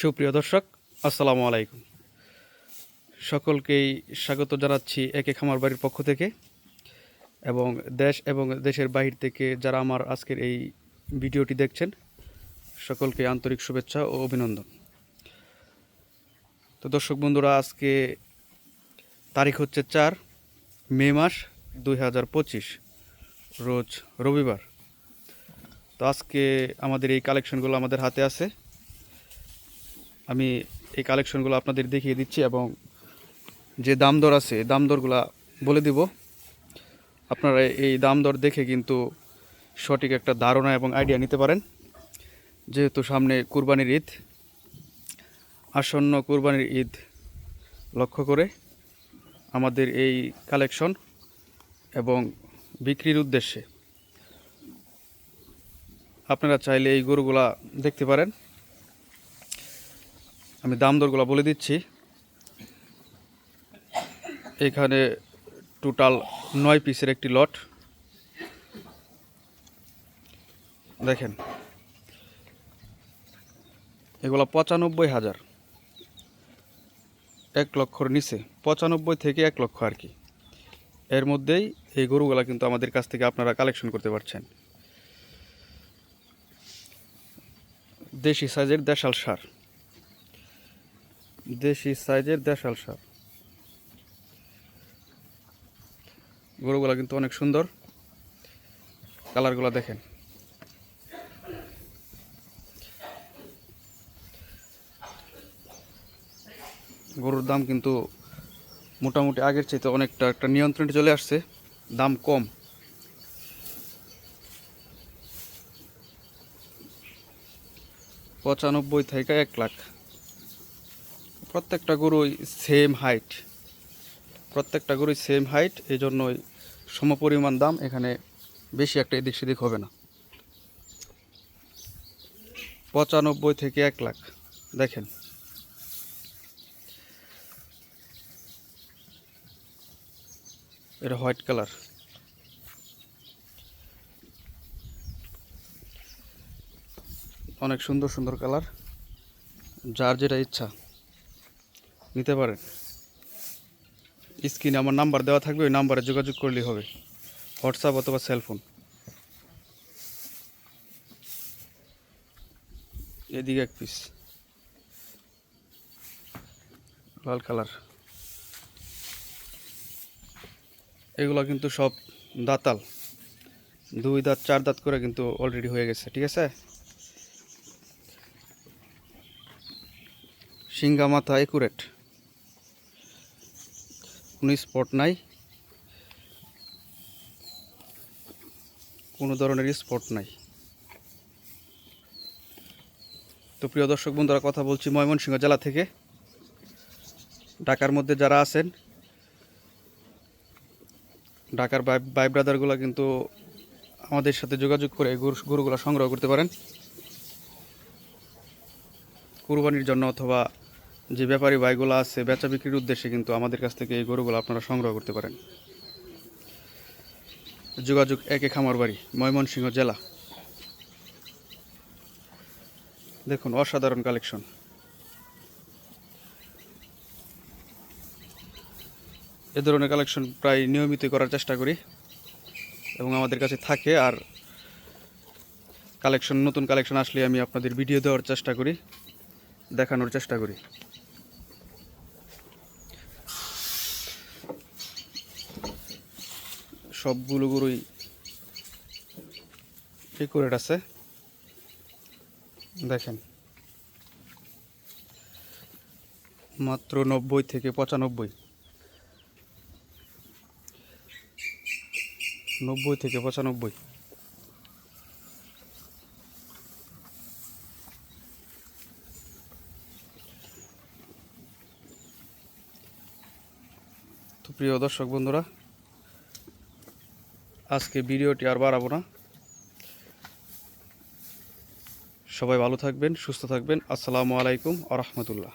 সুপ্রিয় দর্শক, আসসালামু আলাইকুম। সকলকেই স্বাগত জানাচ্ছি একে খামার বাড়ির পক্ষ থেকে এবং দেশ এবং দেশের বাহির থেকে যারা আমার আজকের এই ভিডিওটি দেখছেন, সকলকে আন্তরিক শুভেচ্ছা ও অভিনন্দন। তো দর্শক বন্ধুরা, আজকে তারিখ হচ্ছে চার মে মাস দুই হাজার পঁচিশ, রোজ রবিবার। তো আজকে আমাদের এই কালেকশনগুলো আমাদের হাতে আছে। আমি এই কালেকশনগুলো আপনাদের দেখিয়ে দিচ্ছি এবং যে দাম দর আছে দাম দরগুলো বলে দিব। আপনারা এই দাম দর দেখে কিন্তু সঠিক একটা ধারণা এবং আইডিয়া নিতে পারেন। যেহেতু সামনে কুরবানির ঈদ, আসন্ন কুরবানির ঈদ, লক্ষ্য করে আমাদের এই কালেকশন এবং বিক্রির উদ্দেশ্যে। আপনারা চাইলে এই গরুগুলা দেখতে পারেন। আমি দাম দরগুলো বলে দিচ্ছি। এখানে টোটাল নয় পিসের একটি লট। দেখেন। এগুলো পঁচানব্বই হাজার। এক লক্ষর নিচে। পঁচানব্বই থেকে এক লক্ষ আর কি। এর মধ্যেই এই গরুগুলা কিন্তু আমাদের কাছ থেকে আপনারা কালেকশন করতে পারছেন। দেশি সাইজের দেশাল সার। দেশি সাইজের দেশাল সার গরুগুলা কিন্তু অনেক সুন্দর। কালারগুলো দেখেন। গরুর দাম কিন্তু মোটামুটি আগের চাইতে অনেকটা একটা নিয়ন্ত্রণে চলে আসছে। দাম কম। পঁচানব্বই থেকে এক লাখ। প্রত্যেকটা গরুই সেম হাইট প্রত্যেকটা গরুই সেম হাইট এই জন্যই সমপরিমাণ দাম এখানে বেশি একটা এদিক সেদিক হবে না। পঁচানব্বই থেকে এক লাখ, দেখেন। এটা হোয়াইট কালার। অনেক সুন্দর সুন্দর কালার, যার যেটা ইচ্ছা। নিতে পারেন। স্ক্রিনে আমার নাম্বার দেওয়া থাকবে, ওই নাম্বারে যোগাযোগ করলেই হবে। হোয়াটসঅ্যাপ অথবা সেলফোন। এদিকে এক পিস লাল কালার। এগুলো কিন্তু সব দাতাল। দুই দাঁত, চার দাঁত করে কিন্তু অলরেডি হয়ে গেছে, ঠিক আছে? সিঙ্গা মাথা একুরেট। কোনো স্পট নাই। কোনো ধরনের স্পট নাই। তো প্রিয় দর্শক বন্ধুরা, কথা বলছি ময়মনসিংহ জেলা থেকে। ঢাকার মধ্যে যারা আছেন, ঢাকার বাই ব্রাদারগুলো কিন্তু আমাদের সাথে যোগাযোগ করে গরু, গরুগুলো সংগ্রহ করতে পারেন। কুরবানির জন্য অথবা যে ব্যাপারী বাইগুলো আছে, বেচা বিক্রির উদ্দেশ্যে কিন্তু আমাদের কাছ থেকে এই গরুগুলো আপনারা সংগ্রহ করতে পারেন। যোগাযোগ একে খামার বাড়ি ময়মনসিংহ জেলা। দেখুন, অসাধারণ কালেকশন। এ ধরনের কালেকশন প্রায় নিয়মিত করার চেষ্টা করি এবং আমাদের কাছে থাকে আর কালেকশন, নতুন কালেকশন আসলে আমি আপনাদের ভিডিও দেওয়ার চেষ্টা করি, দেখানোর চেষ্টা করি। সবগুলো গরুই একুরেট আছে। দেখেন। মাত্র নব্বই থেকে পঁচানব্বই। নব্বই থেকে পঁচানব্বই। তো প্রিয় দর্শক বন্ধুরা আজকে ভিডিওটি আর বাড়াবো না। সবাই ভালো থাকবেন সুস্থ থাকবেন। আসসালামু আলাইকুম আ রহমতুল্লাহ।